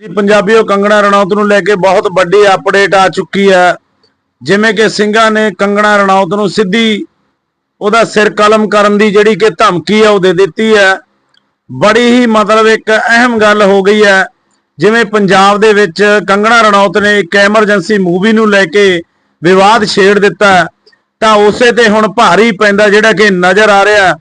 ਜੀ, ਪੰਜਾਬੀਓ, ਕੰਗਣਾ ਰਣੌਤ ਨੂੰ ਲੈ ਕੇ ਬਹੁਤ ਵੱਡੀ ਅਪਡੇਟ ਆ ਚੁੱਕੀ ਹੈ। ਜਿਵੇਂ ਕਿ ਸਿੰਘਾਂ ਨੇ ਕੰਗਣਾ ਰਣੌਤ ਨੂੰ ਸਿੱਧੀ ਉਹਦਾ ਸਿਰ ਕਲਮ ਕਰਨ ਦੀ ਜਿਹੜੀ ਕਿ ਧਮਕੀ ਹੈ ਉਹ ਦੇ ਦਿੱਤੀ ਹੈ। ਬੜੀ ਹੀ ਮਤਲਬ ਇੱਕ ਅਹਿਮ ਗੱਲ ਹੋ ਗਈ ਹੈ। ਜਿਵੇਂ ਪੰਜਾਬ ਦੇ ਵਿੱਚ ਕੰਗਣਾ ਰਣੌਤ ਨੇ ਇੱਕ ਐਮਰਜੈਂਸੀ ਮੂਵੀ ਨੂੰ ਲੈ ਕੇ ਵਿਵਾਦ ਛੇੜ ਦਿੱਤਾ ਤਾਂ ਉਸੇ ਤੇ ਹੁਣ ਭਾਰੀ ਪੈਂਦਾ ਜਿਹੜਾ ਕਿ ਨਜ਼ਰ ਆ ਰਿਹਾ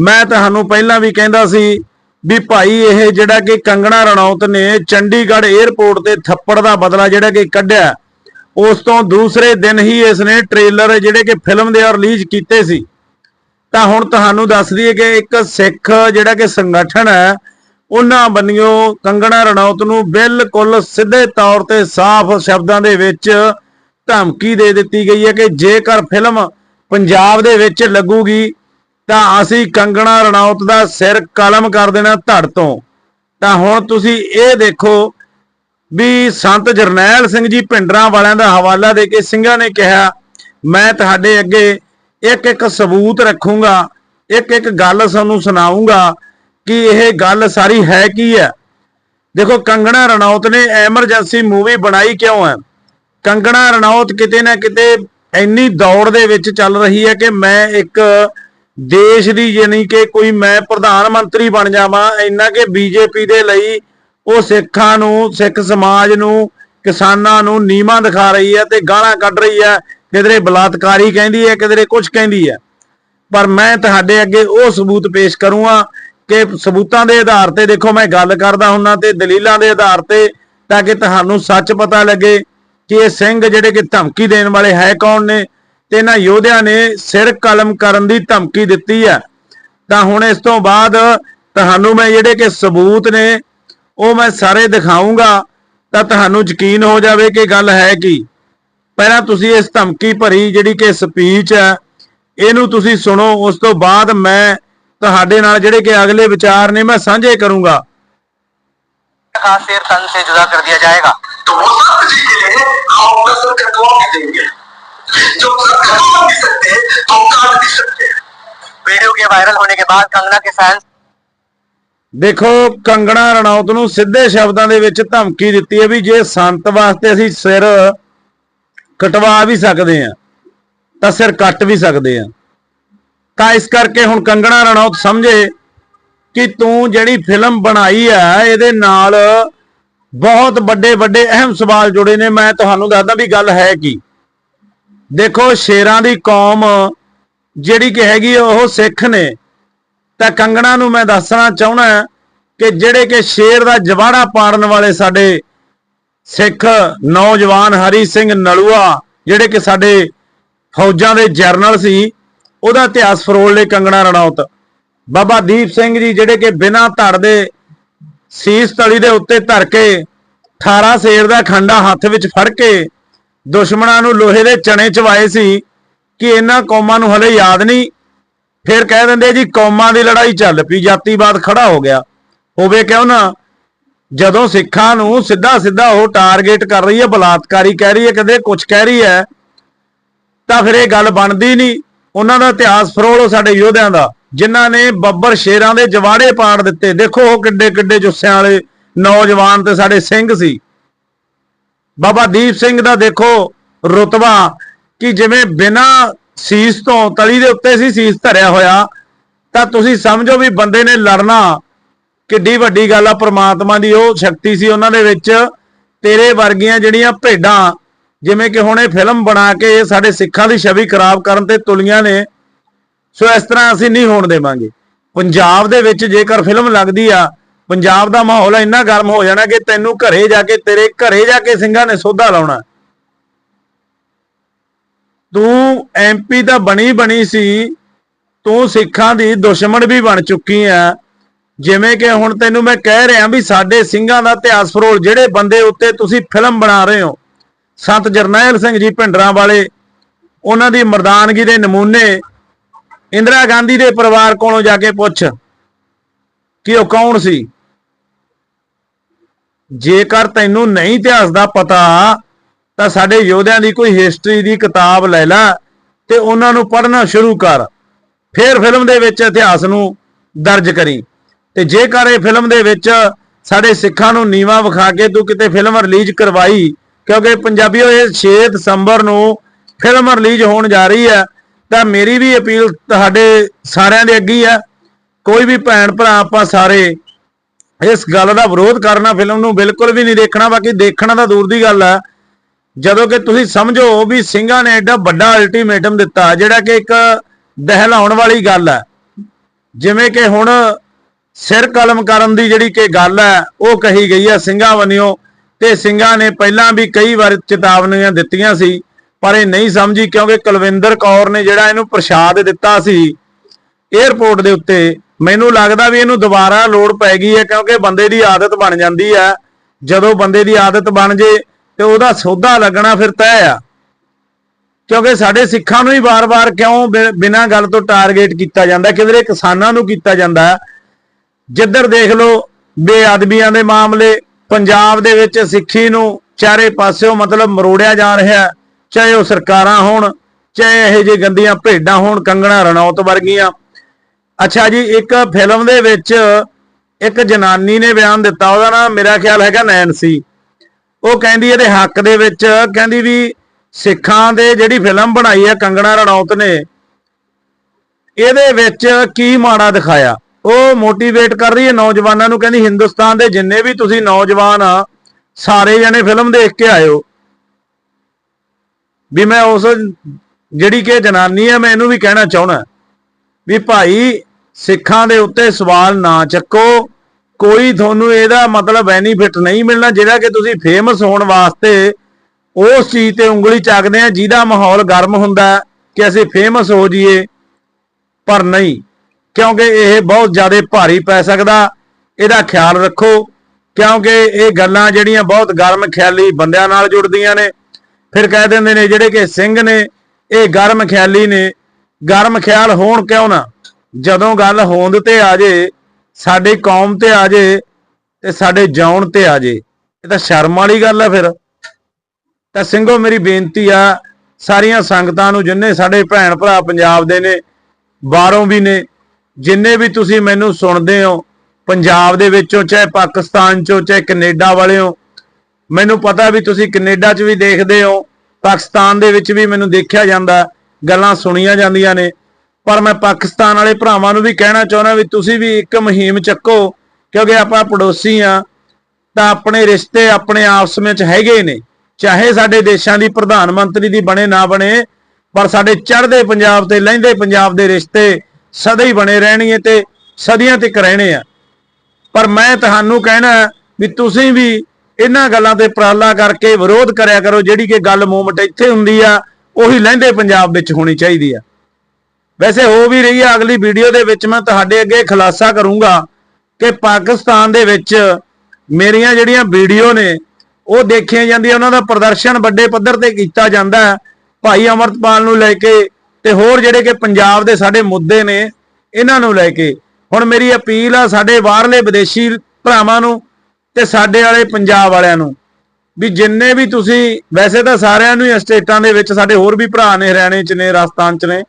ਮੈਂ ਤੁਹਾਨੂੰ ਪਹਿਲਾਂ ਵੀ ਕਹਿੰਦਾ ਸੀ ਵੀ ਭਾਈ ਇਹ ਜਿਹੜਾ ਕਿ ਕੰਗਣਾ ਰਣੌਤ ਨੇ ਚੰਡੀਗੜ੍ਹ 에ਅਰਪੋਰਟ ਤੇ ਥੱਪੜ ਦਾ ਬਦਲਾ ਜਿਹੜਾ ਕਿ ਕੱਢਿਆ, ਉਸ ਤੋਂ ਦੂਸਰੇ ਦਿਨ ਹੀ ਇਸ ਨੇ ਟ੍ਰੇਲਰ ਜਿਹੜੇ ਕਿ ਫਿਲਮ ਦੇ ਰਿਲੀਜ਼ ਕੀਤੇ ਸੀ। ਤਾਂ ਹੁਣ ਤੁਹਾਨੂੰ ਦੱਸ ਦਈਏ ਕਿ ਇੱਕ ਸਿੱਖ ਜਿਹੜਾ ਕਿ ਸੰਗਠਨ ਹੈ, ਉਹਨਾਂ ਬੰਨਿਓ ਕੰਗਣਾ ਰਣੌਤ ਨੂੰ ਬਿਲਕੁਲ ਸਿੱਧੇ ਤੌਰ ਤੇ ਸਾਫ਼ ਸ਼ਬਦਾਂ ਦੇ ਵਿੱਚ ਧਮਕੀ ਦੇ ਦਿੱਤੀ ਗਈ ਹੈ ਕਿ ਜੇਕਰ ਫਿਲਮ ਪੰਜਾਬ ਦੇ ਵਿੱਚ ਲੱਗੂਗੀ ਤਾਂ ਅਸੀਂ ਕੰਗਣਾ ਰਣੌਤ ਦਾ ਸਿਰ ਕਲਮ ਕਰ ਦੇਣਾ ਧੜ ਤੋਂ। ਤਾਂ ਹੁਣ ਤੁਸੀਂ ਇਹ ਦੇਖੋ ਵੀ ਸੰਤ ਜਰਨੈਲ ਸਿੰਘ ਜੀ ਭਿੰਡਰਾਂ ਵਾਲਿਆਂ ਦਾ ਹਵਾਲਾ ਦੇ ਕੇ ਸਿੰਘਾਂ ਨੇ ਕਿਹਾ, ਮੈਂ ਤੁਹਾਡੇ ਅੱਗੇ ਇੱਕ ਇੱਕ ਸਬੂਤ ਰੱਖੂੰਗਾ, ਇੱਕ ਇੱਕ ਗੱਲ ਸਾਨੂੰ ਸੁਣਾਉਂਗਾ ਕਿ ਇਹ ਗੱਲ ਸਾਰੀ ਹੈ ਕੀ ਹੈ। ਦੇਖੋ ਕੰਗਣਾ ਰਣੌਤ ਨੇ ਐਮਰਜੈਂਸੀ ਮੂਵੀ ਬਣਾਈ ਕਿਉਂ ਹੈ? ਕੰਗਣਾ ਰਣੌਤ ਕਿਤੇ ਨਾ ਕਿਤੇ ਇੰਨੀ ਦੌੜ ਦੇ ਵਿੱਚ ਚੱਲ ਰਹੀ ਹੈ ਕਿ ਮੈਂ ਇੱਕ ਦੇਸ਼ ਦੀ ਯਾਨੀ ਕਿ ਕੋਈ ਮੈਂ ਪ੍ਰਧਾਨ ਮੰਤਰੀ ਬਣ ਜਾਵਾਂ, ਇੰਨਾ ਕਿ ਬੀਜੇਪੀ ਦੇ ਲਈ ਉਹ ਸਿੱਖਾਂ ਨੂੰ, ਸਿੱਖ ਸਮਾਜ ਨੂੰ, ਕਿਸਾਨਾਂ ਨੂੰ ਨੀਵਾਂ ਦਿਖਾ ਰਹੀ ਹੈ ਤੇ ਗਾਲਾਂ ਕੱਢ ਰਹੀ ਹੈ। ਕਿਧਰੇ ਬਲਾਤਕਾਰੀ ਕਹਿੰਦੀ ਹੈ, ਕਿਧਰੇ ਕੁਝ ਕਹਿੰਦੀ ਹੈ। ਪਰ ਮੈਂ ਤੁਹਾਡੇ ਅੱਗੇ ਉਹ ਸਬੂਤ ਪੇਸ਼ ਕਰੂੰਗਾ ਕਿ ਸਬੂਤਾਂ ਦੇ ਆਧਾਰ ਤੇ ਦੇਖੋ, ਮੈਂ ਗੱਲ ਕਰਦਾ ਹੁੰਨਾ ਤੇ ਦਲੀਲਾਂ ਦੇ ਆਧਾਰ ਤੇ ਤਾਂ ਕਿ ਤੁਹਾਨੂੰ ਸੱਚ ਪਤਾ ਲੱਗੇ ਕਿ ਇਹ ਸਿੰਘ ਜਿਹੜੇ ਕਿ ਧਮਕੀ ਦੇਣ ਵਾਲੇ ਹੈ ਕੌਣ ਨੇ। ਤੇ ਇਹਨਾਂ ਯੋਧਿਆਂ ਨੇ ਸਿਰ ਕਲਮ ਕਰਨ ਦੀ ਧਮਕੀ ਦਿੱਤੀ ਹੈ ਤਾਂ ਹੁਣ ਇਸ ਤੋਂ ਬਾਅਦ ਤੁਹਾਨੂੰ ਮੈਂ ਜਿਹੜੇ ਕਿ ਸਬੂਤ ਨੇ ਉਹ ਮੈਂ ਸਾਰੇ ਦਿਖਾਉਂਗਾ ਤਾਂ ਤੁਹਾਨੂੰ ਯਕੀਨ ਹੋ ਜਾਵੇ ਕਿ ਗੱਲ ਹੈ ਕੀ ਪਹਿਲਾਂ ਤੁਸੀਂ ਇਸ ਧਮਕੀ ਭਰੀ ਜਿਹੜੀ ਕਿ ਸਪੀਚ ਹੈ ਇਹਨੂੰ ਤੁਸੀਂ ਸੁਣੋ ਉਸ ਤੋਂ ਬਾਅਦ ਮੈਂ ਤੁਹਾਡੇ ਨਾਲ ਜਿਹੜੇ ਕਿ ਅਗਲੇ ਵਿਚਾਰ ਨੇ ਮੈਂ ਸਾਂਝੇ ਕਰੂੰਗਾ का सिर तन से जुदा कर दिया जाएगा तो वो संत जी के लिए हम अपना सर कटवा भी देंगे जो सर कटवा भी सकते हैं तो हम काट भी सकते हैं वीडियो के वायरल होने के बाद कंगना के फैंस ਦੇਖੋ ਕੰਗਣਾ ਰਣੌਤ ਨੂੰ ਸਿੱਧੇ ਸ਼ਬਦਾਂ ਦੇ ਵਿੱਚ ਧਮਕੀ ਦਿੱਤੀ ਹੈ ਵੀ ਜੇ ਸੰਤ ਵਾਸਤੇ ਅਸੀਂ ਸਿਰ ਕਟਵਾ ਵੀ ਸਕਦੇ ਆ ਤਾਂ ਸਿਰ ਕੱਟ ਵੀ ਸਕਦੇ ਆ ਤਾਂ ਇਸ ਕਰਕੇ ਹੁਣ ਕੰਗਣਾ ਰਣੌਤ ਸਮਝੇ ਕਿ ਤੂੰ ਜਿਹੜੀ ਫਿਲਮ ਬਣਾਈ ਆ ਇਹਦੇ ਨਾਲ ਬਹੁਤ ਵੱਡੇ ਵੱਡੇ ਅਹਿਮ ਸਵਾਲ ਜੁੜੇ ਨੇ ਮੈਂ ਤੁਹਾਨੂੰ ਦੱਸਦਾ ਵੀ ਗੱਲ ਹੈ ਕੀ ਦੇਖੋ, ਸ਼ੇਰਾਂ ਦੀ ਕੌਮ ਜਿਹੜੀ ਕਿ ਹੈਗੀ ਉਹ ਸਿੱਖ ਨੇ। ਤਾਂ ਕੰਗਣਾ ਨੂੰ ਮੈਂ ਦੱਸਣਾ ਚਾਹਣਾ ਕਿ ਜਿਹੜੇ ਕਿ ਸ਼ੇਰ ਦਾ ਜਵਾੜਾ ਪਾੜਨ ਵਾਲੇ ਸਾਡੇ ਸਿੱਖ ਨੌਜਵਾਨ ਹਰੀ ਸਿੰਘ ਨਲੂਆ, ਜਿਹੜੇ ਕਿ ਸਾਡੇ ਫੌਜਾਂ ਦੇ ਜਰਨਲ ਸੀ, ਉਹਦਾ ਇਤਿਹਾਸ ਫਰੋਲ ਲੈ ਕੰਗਣਾ ਰਣੌਤ। ਬਾਬਾ ਦੀਪ ਸਿੰਘ ਜੀ ਜਿਹੜੇ ਕਿ ਬਿਨਾਂ ਧੜ ਦੇ ਸੀਸ ਤਲੀ ਦੇ ਉੱਤੇ ਧਰ ਕੇ 18 ਸੇਰ ਦਾ ਖੰਡਾ ਹੱਥ ਵਿੱਚ ਫੜ ਕੇ ਦੁਸ਼ਮਣਾਂ ਨੂੰ ਲੋਹੇ ਦੇ ਚਣੇ ਚਵਾਏ ਸੀ ਕਿ ਇਹਨਾਂ ਕੌਮਾਂ ਨੂੰ ਹਲੇ ਯਾਦ ਨਹੀਂ। ਫਿਰ ਕਹਿ ਦਿੰਦੇ ਜੀ, ਕੌਮਾਂ ਦੀ ਲੜਾਈ ਚੱਲ ਪਈ, ਜਾਤੀਵਾਦ ਖੜਾ ਹੋ ਗਿਆ। ਹੋਵੇ ਕਿਉਂ ਨਾ? ਜਦੋਂ ਸਿੱਖਾਂ ਨੂੰ ਸਿੱਧਾ ਸਿੱਧਾ ਉਹ ਟਾਰਗੇਟ ਕਰ ਰਹੀ ਹੈ, ਬਲਾਤਕਾਰੀ ਕਹਿ ਰਹੀ ਹੈ, ਕਦੇ ਕੁਝ ਕਹਿ ਰਹੀ ਹੈ, ਤਾਂ ਫਿਰ ਇਹ ਗੱਲ ਬਣਦੀ ਨਹੀਂ। ਉਹਨਾਂ ਦਾ ਇਤਿਹਾਸ ਫਰੋਲੋ ਸਾਡੇ ਯੋਧਿਆਂ ਦਾ। ਜਿਨ੍ਹਾਂ ਨੇ ਬੱਬਰ ਸ਼ੇਰਾਂ ਦੇ ਜਵਾੜੇ ਪਾੜ ਦਿੱਤੇ। ਦੇਖੋ ਉਹ ਕਿੱਡੇ ਕਿੱਡੇ ਜੁੱਸਿਆਂ ਵਾਲੇ ਨੌਜਵਾਨ ਤੇ ਸਾਡੇ ਸਿੰਘ ਸੀ। ਬਾਬਾ ਦੀਪ ਸਿੰਘ ਦਾ ਦੇਖੋ ਰੁਤਬਾ ਕਿ ਜਿਵੇਂ ਬਿਨਾਂ ਸੀਸ ਤੋਂ ਤਲੀ ਦੇ ਉੱਤੇ ਸੀ ਸੀਸ ਧਰਿਆ ਹੋਇਆ, ਤਾਂ ਤੁਸੀਂ ਸਮਝੋ ਵੀ ਬੰਦੇ ਨੇ ਲੜਨਾ ਕਿੱਡੀ ਵੱਡੀ ਗੱਲ ਆ, ਪ੍ਰਮਾਤਮਾ ਦੀ ਉਹ ਸ਼ਕਤੀ ਸੀ ਉਹਨਾਂ ਦੇ ਵਿੱਚ, ਤੇਰੇ ਵਰਗੀਆਂ ਜਿਹੜੀਆਂ ਭੇਡਾਂ, ਜਿਵੇਂ ਕਿ ਹੁਣ ਇਹ ਫਿਲਮ ਬਣਾ ਕੇ ਸਾਡੇ ਸਿੱਖਾਂ ਦੀ ਛਵੀ ਖਰਾਬ ਕਰਨ ਤੇ ਤੁਲੀਆਂ ਨੇ, ਸੋ ਇਸ ਤਰ੍ਹਾਂ ਅਸੀਂ ਨਹੀਂ ਹੋਣ ਦੇਵਾਂਗੇ। ਪੰਜਾਬ ਦੇ ਵਿੱਚ ਜੇਕਰ ਫਿਲਮ ਲੱਗਦੀ ਆ ਪੰਜਾਬ ਦਾ ਮਾਹੌਲ ਇੰਨਾ ਗਰਮ ਹੋ ਜਾਣਾ ਕਿ ਤੈਨੂੰ ਘਰੇ ਜਾ ਕੇ, ਤੇਰੇ ਘਰੇ ਜਾ ਕੇ ਸਿੰਘਾਂ ਨੇ ਸੋਧਾ ਲਾਉਣਾ। ਤੂੰ ਐਮਪੀ ਤਾਂ ਬਣੀ ਬਣੀ ਸੀ, ਤੂੰ ਸਿੱਖਾਂ ਦੀ ਦੁਸ਼ਮਣ ਵੀ ਬਣ ਚੁੱਕੀ ਆ ਜਿਵੇਂ ਕਿ ਹੁਣ ਤੈਨੂੰ ਮੈਂ ਕਹਿ ਰਿਹਾ ਵੀ ਸਾਡੇ ਸਿੰਘਾਂ ਦਾ ਇਤਿਹਾਸ ਫਰੋਲ ਜਿਹੜੇ ਬੰਦੇ ਉੱਤੇ ਤੁਸੀਂ ਫਿਲਮ ਬਣਾ ਰਹੇ ਹੋ, ਸੰਤ ਜਰਨੈਲ ਸਿੰਘ ਜੀ ਭਿੰਡਰਾਂ ਵਾਲੇ, ਉਹਨਾਂ ਦੀ ਮਰਦਾਨਗੀ ਦੇ ਨਮੂਨੇ, ਇੰਦਰਾ ਗਾਂਧੀ ਦੇ ਪਰਿਵਾਰ ਕੋਲੋਂ ਜਾ ਕੇ ਪੁੱਛ, ਕਿ ਉਹ ਕੌਣ ਸੀ? ਜੇਕਰ ਤੈਨੂੰ ਨਹੀਂ ਇਤਿਹਾਸ ਦਾ ਪਤਾ, ਤਾਂ ਸਾਡੇ ਯੋਧਿਆਂ ਦੀ ਕੋਈ ਹਿਸਟਰੀ ਦੀ ਕਿਤਾਬ ਲੈ ਲੈ ਤੇ ਉਹਨਾਂ ਨੂੰ ਪੜ੍ਹਨਾ ਸ਼ੁਰੂ ਕਰ। ਫਿਰ ਫਿਲਮ ਦੇ ਵਿੱਚ ਇਤਿਹਾਸ ਨੂੰ ਦਰਜ ਕਰੀ। ਤੇ ਜੇਕਰ ਇਹ ਫਿਲਮ ਦੇ ਵਿੱਚ ਸਾਡੇ ਸਿੱਖਾਂ ਨੂੰ ਨੀਵਾ ਵਿਖਾ ਕੇ ਤੂੰ ਕਿਤੇ ਫਿਲਮ ਰਿਲੀਜ਼ ਕਰਵਾਈ, ਕਿਉਂਕਿ ਪੰਜਾਬੀਓ, ਇਹ 6 ਦਸੰਬਰ ਨੂੰ ਫਿਲਮ ਰਿਲੀਜ਼ ਹੋਣ ਜਾ ਰਹੀ ਹੈ, ਤਾਂ ਮੇਰੀ ਵੀ ਅਪੀਲ ਤੁਹਾਡੇ ਸਾਰਿਆਂ ਦੇ ਅੱਗੇ ਹੀ ਹੈ। ਕੋਈ ਵੀ ਭੈਣ ਭਰਾ ਆਪਾਂ ਸਾਰੇ ਇਸ ਗੱਲ ਦਾ ਵਿਰੋਧ ਕਰਨਾ ਫਿਲਮ ਨੂੰ ਬਿਲਕੁਲ ਵੀ ਨਹੀਂ ਦੇਖਣਾ, ਬਾਕੀ ਦੇਖਣਾ ਤਾਂ ਦੂਰ ਦੀ ਗੱਲ ਹੈ। ਜਦੋਂ ਕਿ ਤੁਸੀਂ ਸਮਝੋ ਵੀ ਸਿੰਘਾਂ ਨੇ ਐਡਾ ਵੱਡਾ ਅਲਟੀਮੇਟਮ ਦਿੱਤਾ, ਜਿਹੜਾ ਕਿ ਇੱਕ ਦਹਿਲਾਉਣ ਵਾਲੀ ਗੱਲ ਹੈ। ਜਿਵੇਂ ਕਿ ਹੁਣ ਸਿਰ ਕਲਮ ਕਰਨ ਦੀ ਜਿਹੜੀ ਕਿ ਗੱਲ ਹੈ, ਉਹ ਕਹੀ ਗਈ ਹੈ ਸਿੰਘਾਂ ਵੱਲੋਂ, ਤੇ ਸਿੰਘਾਂ ਨੇ ਪਹਿਲਾਂ ਵੀ ਕਈ ਵਾਰ ਚੇਤਾਵਨੀਆਂ ਦਿੱਤੀਆਂ ਸੀ, ਪਰ ਇਹ ਨਹੀਂ ਸਮਝੀ ਕਿਉਂਕਿ ਕੁਲਵਿੰਦਰ ਕੌਰ ਨੇ ਜਿਹੜਾ ਇਹਨੂੰ ਪ੍ਰਸ਼ਾਦ ਦਿੱਤਾ ਸੀ 에ਅਰਪੋਰਟ ਦੇ ਉੱਤੇ ਮੈਨੂੰ ਲੱਗਦਾ ਵੀ ਇਹਨੂੰ ਦੁਬਾਰਾ ਲੋੜ ਪੈ ਗਈ ਹੈ, ਕਿਉਂਕਿ ਬੰਦੇ ਦੀ ਆਦਤ ਬਣ ਜਾਂਦੀ ਹੈ। ਜਦੋਂ ਬੰਦੇ ਦੀ ਆਦਤ ਬਣ ਜੇ ਤੇ ਉਹਦਾ ਸੌਦਾ ਲੱਗਣਾ ਫਿਰ ਤੈਅ ਆ। ਕਿਉਂਕਿ ਸਾਡੇ ਸਿੱਖਾਂ ਨੂੰ ਹੀ ਵਾਰ-ਵਾਰ ਕਿਉਂ ਬਿਨਾਂ ਗੱਲ ਤੋਂ ਟਾਰਗੇਟ ਕੀਤਾ ਜਾਂਦਾ, ਕਿਧਰੇ ਕਿਸਾਨਾਂ ਨੂੰ ਕੀਤਾ ਜਾਂਦਾ। ਜਿੱਧਰ ਦੇਖ ਲਓ, ਬੇਅਦਬੀਆਂ ਦੇ ਮਾਮਲੇ, ਪੰਜਾਬ ਦੇ ਵਿੱਚ ਸਿੱਖੀ ਨੂੰ ਚਾਰੇ ਪਾਸਿਓਂ ਮਤਲਬ ਮਰੋੜਿਆ ਜਾ ਰਿਹਾ ਚਾਹੇ ਉਹ ਸਰਕਾਰਾਂ ਹੋਣ, ਚਾਹੇ ਇਹੋ ਜਿਹੇ ਗੰਦੀਆਂ ਭੇਡਾਂ ਹੋਣ, ਕੰਗਣਾ ਰਣੌਤ ਵਰਗੀਆਂ। ਅੱਛਾ ਜੀ, ਇੱਕ ਫਿਲਮ ਦੇ ਵਿੱਚ ਇੱਕ ਜਨਾਨੀ ਨੇ ਬਿਆਨ ਦਿੱਤਾ, ਉਹਦਾ ਨਾਮ ਮੇਰਾ ਖਿਆਲ ਹੈਗਾ ਨੈਨਸੀ। ਉਹ ਕਹਿੰਦੀ ਇਹਦੇ ਹੱਕ ਦੇ ਵਿੱਚ, ਕਹਿੰਦੀ ਵੀ ਸਿੱਖਾਂ ਦੇ ਜਿਹੜੀ ਫਿਲਮ ਬਣਾਈ ਹੈ, ਕੰਗਣਾ ਰਣੌਤ ਨੇ, ਇਹਦੇ ਵਿੱਚ ਕੀ ਮਾੜਾ ਦਿਖਾਇਆ? ਉਹ ਮੋਟੀਵੇਟ ਕਰ ਰਹੀ ਹੈ ਨੌਜਵਾਨਾਂ ਨੂੰ, ਕਹਿੰਦੀ ਹਿੰਦੁਸਤਾਨ ਦੇ ਜਿੰਨੇ ਵੀ ਤੁਸੀਂ ਨੌਜਵਾਨ ਆ, ਸਾਰੇ ਜਣੇ ਫਿਲਮ ਦੇਖ ਕੇ ਆਇਓ। ਵੀ ਮੈਂ ਉਸ ਜਿਹੜੀ ਕਿ ਜਨਾਨੀ ਹੈ, ਮੈਂ ਇਹਨੂੰ ਵੀ ਕਹਿਣਾ ਚਾਹਣਾ ਵੀ ਭਾਈ ਸਿੱਖਾਂ ਦੇ ਉੱਤੇ ਸਵਾਲ ਨਾ ਚੱਕੋ। ਕੋਈ ਤੁਹਾਨੂੰ ਇਹਦਾ ਮਤਲਬ ਬੈਨੀਫਿਟ ਨਹੀਂ ਮਿਲਣਾ, ਜਿਹੜਾ ਕਿ ਤੁਸੀਂ ਫੇਮਸ ਹੋਣ ਵਾਸਤੇ ਉਸ ਚੀਜ਼ ਤੇ ਉਂਗਲੀ ਚੱਕਦੇ ਆ ਜਿਹਦਾ ਮਾਹੌਲ ਗਰਮ ਹੁੰਦਾ ਕਿ ਅਸੀਂ ਫੇਮਸ ਹੋ ਜਾਈਏ, ਪਰ ਨਹੀਂ, ਕਿਉਂਕਿ ਇਹ ਬਹੁਤ ਜ਼ਿਆਦਾ ਭਾਰੀ ਪੈ ਸਕਦਾ। ਇਹਦਾ ਖਿਆਲ ਰੱਖੋ, ਕਿਉਂਕਿ ਇਹ ਗੱਲਾਂ ਜਿਹੜੀਆਂ ਬਹੁਤ ਗਰਮ ਖਿਆਲੀ ਬੰਦਿਆਂ ਨਾਲ ਜੁੜਦੀਆਂ ਨੇ। ਫਿਰ ਕਹਿ ਦਿੰਦੇ ਨੇ ਜਿਹੜੇ ਕਿ ਸਿੰਘ ਨੇ, ਇਹ ਗਰਮ ਖਿਆਲੀ ਨੇ। ਗਰਮ ਖਿਆਲ ਹੋਣ ਕਿਉਂ ਨਾ? ਜਦੋਂ ਗੱਲ ਹੋਂਦ ਤੇ ਆ ਜੇ, ਸਾਡੀ ਕੌਮ ਤੇ ਆ ਜੇ ਤੇ ਸਾਡੇ ਜਾਉਣ ਤੇ ਆ ਜੇ। ਇਹ ਤਾਂ ਸ਼ਰਮ ਵਾਲੀ ਗੱਲ ਆ ਫਿਰ। ਤਾਂ ਸਿੰਘੋ ਮੇਰੀ ਬੇਨਤੀ ਆ, ਸਾਰੀਆਂ ਸੰਗਤਾਂ ਨੂੰ ਜਿੰਨੇ ਸਾਡੇ ਭੈਣ ਭਰਾ ਪੰਜਾਬ ਦੇ ਨੇ, ਬਾਹਰੋਂ ਵੀ ਨੇ, ਜਿੰਨੇ ਵੀ ਤੁਸੀਂ ਮੈਨੂੰ ਸੁਣਦੇ ਹੋ, ਪੰਜਾਬ ਦੇ ਵਿੱਚੋਂ, ਚਾਹੇ ਪਾਕਿਸਤਾਨ ਚੋਂ, ਚਾਹੇ ਕੈਨੇਡਾ ਵਾਲਿਓ, ਮੈਨੂੰ ਪਤਾ ਵੀ ਤੁਸੀਂ ਕੈਨੇਡਾ 'ਚ ਵੀ ਦੇਖਦੇ ਹੋ, ਪਾਕਿਸਤਾਨ ਦੇ ਵਿੱਚ ਵੀ ਮੈਨੂੰ ਦੇਖਿਆ ਜਾਂਦਾ, ਗੱਲਾਂ ਸੁਣੀਆਂ ਜਾਂਦੀਆਂ ਨੇ। ਪਰ ਮੈਂ ਪਾਕਿਸਤਾਨ ਵਾਲੇ ਭਰਾਵਾਂ ਨੂੰ ਵੀ ਕਹਿਣਾ ਚਾਹੁੰਦਾ ਵੀ ਤੁਸੀਂ ਵੀ ਇੱਕ ਮੁਹਿੰਮ ਚੱਕੋ, ਕਿਉਂਕਿ ਆਪਾਂ ਪੜੋਸੀ ਆ ਤਾਂ ਆਪਣੇ ਰਿਸ਼ਤੇ ਆਪਣੇ ਆਪਸ ਵਿੱਚ ਹੈਗੇ ਨੇ। ਚਾਹੇ ਸਾਡੇ ਦੇਸ਼ਾਂ ਦੀ ਪ੍ਰਧਾਨ ਮੰਤਰੀ ਦੀ ਬਣੇ ਨਾ ਬਣੇ, ਪਰ ਸਾਡੇ ਚੜ੍ਹਦੇ ਪੰਜਾਬ ਤੇ ਲਹਿੰਦੇ ਪੰਜਾਬ ਦੇ ਰਿਸ਼ਤੇ ਸਦਾ ਹੀ ਬਣੇ ਰਹਿਣਗੇ ਤੇ ਸਦੀਆਂ ਤੱਕ ਰਹਿਣੇ ਆ। ਪਰ ਮੈਂ ਤੁਹਾਨੂੰ ਕਹਿਣਾ ਵੀ ਤੁਸੀਂ ਵੀ ਇਹਨਾਂ ਗੱਲਾਂ ਤੇ ਪ੍ਰਾਲਾ ਕਰਕੇ ਵਿਰੋਧ ਕਰਿਆ ਕਰੋ, ਜਿਹੜੀ ਕਿ ਗੱਲ ਮੂਵਮੈਂਟ ਇੱਥੇ ਹੁੰਦੀ ਆ, ਉਹੀ ਲਹਿੰਦੇ ਪੰਜਾਬ ਵਿੱਚ ਹੋਣੀ ਚਾਹੀਦੀ ਆ। ਵੈਸੇ ਹੋ ਵੀ ਰਹੀ ਆ, ਅਗਲੀ ਵੀਡੀਓ ਦੇ ਵਿੱਚ ਮੈਂ ਤੁਹਾਡੇ ਅੱਗੇ ਖੁਲਾਸਾ ਕਰੂੰਗਾ ਕਿ ਪਾਕਿਸਤਾਨ ਦੇ ਵਿੱਚ ਮੇਰੀਆਂ ਜਿਹੜੀਆਂ ਵੀਡੀਓ ਨੇ, ਉਹ ਦੇਖੀਆਂ ਜਾਂਦੀਆਂ, ਉਹਨਾਂ ਦਾ ਪ੍ਰਦਰਸ਼ਨ ਵੱਡੇ ਪੱਧਰ ਤੇ ਕੀਤਾ ਜਾਂਦਾ ਹੈ। ਭਾਈ ਅਮਰਤਪਾਲ ਨੂੰ ਲੈ ਕੇ ਤੇ ਹੋਰ ਜਿਹੜੇ ਕਿ ਪੰਜਾਬ ਦੇ ਸਾਡੇ ਮੁੱਦੇ ਨੇ, ਇਹਨਾਂ ਨੂੰ ਲੈ ਕੇ। ਹੁਣ ਮੇਰੀ ਅਪੀਲ ਆ ਸਾਡੇ ਬਾਹਰਲੇ ਵਿਦੇਸ਼ੀ ਭਰਾਵਾਂ ਨੂੰ ਤੇ ਸਾਡੇ ਵਾਲੇ ਪੰਜਾਬ ਵਾਲਿਆਂ ਨੂੰ ਵੀ ਜਿੰਨੇ ਵੀ ਤੁਸੀਂ, ਵੈਸੇ ਤਾਂ ਸਾਰਿਆਂ ਨੂੰ ਹੀ ਸਟੇਟਾਂ ਦੇ ਵਿੱਚ, ਸਾਡੇ ਹੋਰ ਵੀ ਭਰਾ ਨੇ, ਹਰਿਆਣੇ ਚ ਨੇ, ਰਾਜਸਥਾਨ ਚ ਨੇ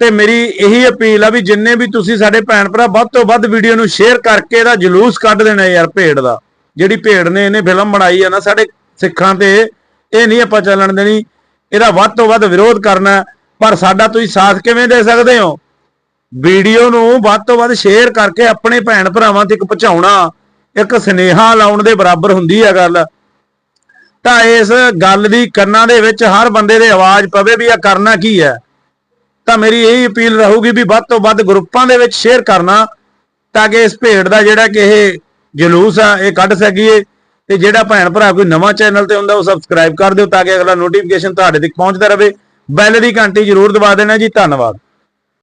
ਤੇ ਮੇਰੀ ਇਹੀ ਅਪੀਲ ਆ ਵੀ ਜਿੰਨੇ ਵੀ ਤੁਸੀਂ ਸਾਡੇ ਭੈਣ ਭਰਾ ਵੱਧ ਤੋਂ ਵੱਧ ਵੀਡੀਓ ਨੂੰ ਸ਼ੇਅਰ ਕਰਕੇ ਇਹਦਾ ਜਲੂਸ ਕੱਢ ਦੇਣਾ ਯਾਰ ਭੇਡ ਦਾ। ਜਿਹੜੀ ਭੇਡ ਨੇ ਇਹਨੇ ਫਿਲਮ ਬਣਾਈ ਆ ਨਾ ਸਾਡੇ ਸਿੱਖਾਂ ਤੇ, ਇਹ ਨਹੀਂ ਆਪਾਂ ਚੱਲਣ ਦੇਣੀ। ਇਹਦਾ ਵੱਧ ਤੋਂ ਵੱਧ ਵਿਰੋਧ ਕਰਨਾ ਪਰ ਸਾਡਾ ਤੁਸੀਂ ਸਾਥ ਕਿਵੇਂ ਦੇ ਸਕਦੇ ਹੋ? ਵੀਡੀਓ ਨੂੰ ਵੱਧ ਤੋਂ ਵੱਧ ਸ਼ੇਅਰ ਕਰਕੇ ਆਪਣੇ ਭੈਣ ਭਰਾਵਾਂ ਤੱਕ ਪਹੁੰਚਾਉਣਾ ਇੱਕ ਸਨੇਹਾ ਲਾਉਣ ਦੇ ਬਰਾਬਰ ਹੁੰਦੀ ਆ ਗੱਲ। ਤਾਂ ਇਸ ਗੱਲ ਦੀ ਕੰਨਾਂ ਦੇ ਵਿੱਚ ਹਰ ਬੰਦੇ ਦੇ ਆਵਾਜ਼ ਪਵੇ ਵੀ ਆ ਕਰਨਾ ਕੀ ਹੈ? ਤਾਂ ਮੇਰੀ ਇਹ ਅਪੀਲ ਰਹੂਗੀ ਵੀ ਵੱਧ ਤੋਂ ਵੱਧ ਗਰੁੱਪਾਂ ਦੇ ਵਿੱਚ ਸ਼ੇਅਰ ਕਰਨਾ ਤਾਂ ਕਿ ਇਸ ਭੇਡ ਦਾ ਜਿਹੜਾ ਕਿ ਇਹ ਜਲੂਸ ਆ, ਇਹ ਕੱਢ ਸਕੀਏ ਤੇ ਜਿਹੜਾ ਭੈਣ ਭਰਾ ਕੋਈ ਨਵਾਂ ਚੈਨਲ ਤੇ ਹੁੰਦਾ ਉਹ ਸਬਸਕ੍ਰਾਈਬ ਕਰ ਦਿਓ ਤਾਂ ਕਿ ਅਗਲਾ ਨੋਟੀਫਿਕੇਸ਼ਨ ਤੁਹਾਡੇ ਤੱਕ ਪਹੁੰਚਦਾ ਰਹੇ। ਬੈਲ ਦੀ ਘੰਟੀ ਜ਼ਰੂਰ ਦਬਾ ਦੇਣਾ ਜੀ, ਧੰਨਵਾਦ।